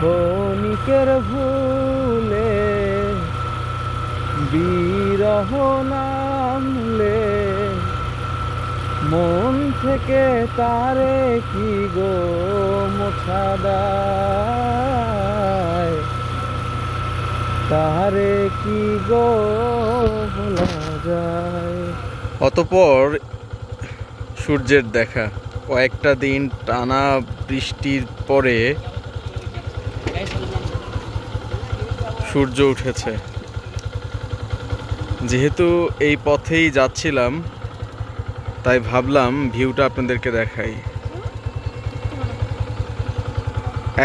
ক্ষণিকের ভুলে বিরহ নামলে মন থেকে তারে কি গো মোছা দায়? তারে কি গো বলা যায়? অতপর সূর্যের দেখা। কয়েকটা দিন টানা বৃষ্টির পরে সূর্য উঠেছে। যেহেতু এই পথেই যাচ্ছিলাম, তাই ভাবলাম ভিউটা আপনাদেরকে দেখাই।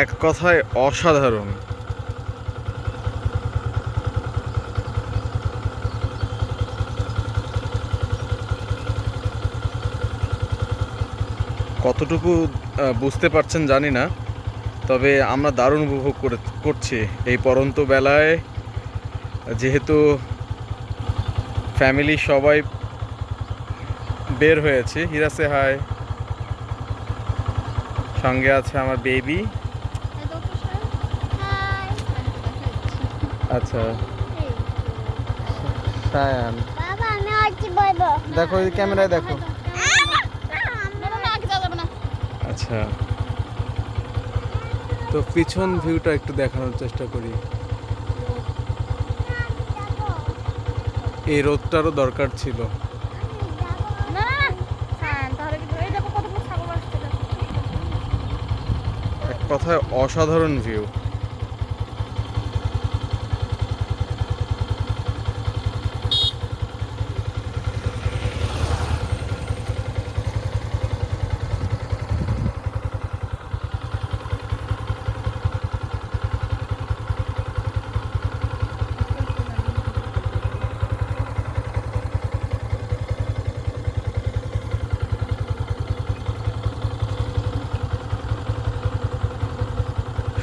এক কথায় অসাধারণ। কতটুকু বুঝতে পারছেন জানি না। তবে আমরা দারুণ উপভোগ করে, করছি এই পরন্ত বেলায়। যেহেতু ফ্যামিলি সবাই বের হয়েছে হিরাসে হাই সঙ্গে আছে আমার বেবি আচ্ছা। দেখো ক্যামেরায় দেখো। আচ্ছা। তো পিছন ভিউটা একটু দেখানোর চেষ্টা করি। এই রোদটারও দরকার ছিল। না হ্যাঁ। এক কথায় অসাধারণ ভিউ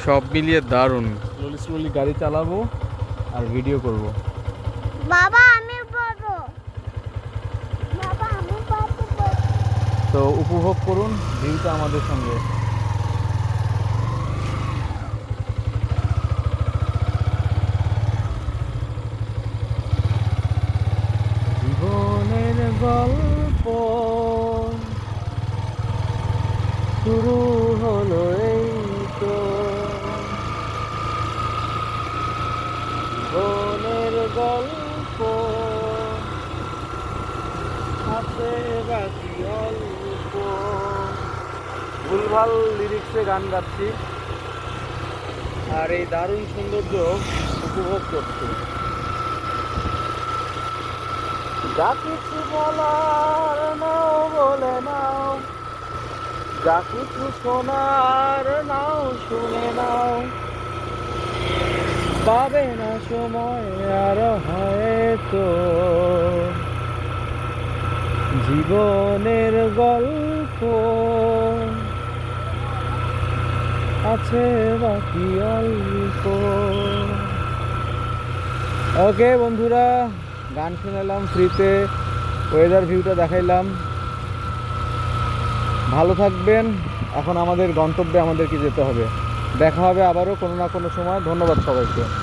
সব মিলিয়ে দারুণ। স্লোলি স্লোলি গাড়ি চালাবো আর ভিডিও করব। বাবা আমি বলব বাবা আমি বলব তো উপভোগ করুন ভিউটা আমাদের সঙ্গে। জীবনের গল্প শুরু হলো এই তো জীবনের গল্প আছে বাকি অল্প ভুলভাল লিরিক্সে গান গাচ্ছি। আর এই দারুণ সৌন্দর্য উপভোগ করছি। যা কিছু বলার নাও, বলে নাও। যা কিছু শোনার নাও, শুনে নাও। পাবে না সময়, আর হয়তো জীবনের গল্প। আছে বাকি অল্প। ওকে বন্ধুরা, গান শুনালাম ফ্রিতে ওয়েদার ভিউটা দেখাইলাম। ভালো থাকবেন, এখন আমাদের গন্তব্যে আমাদেরকে যেতে হবে। দেখা হবে আবারও কোনো না কোনো সময়। ধন্যবাদ সবাইকে।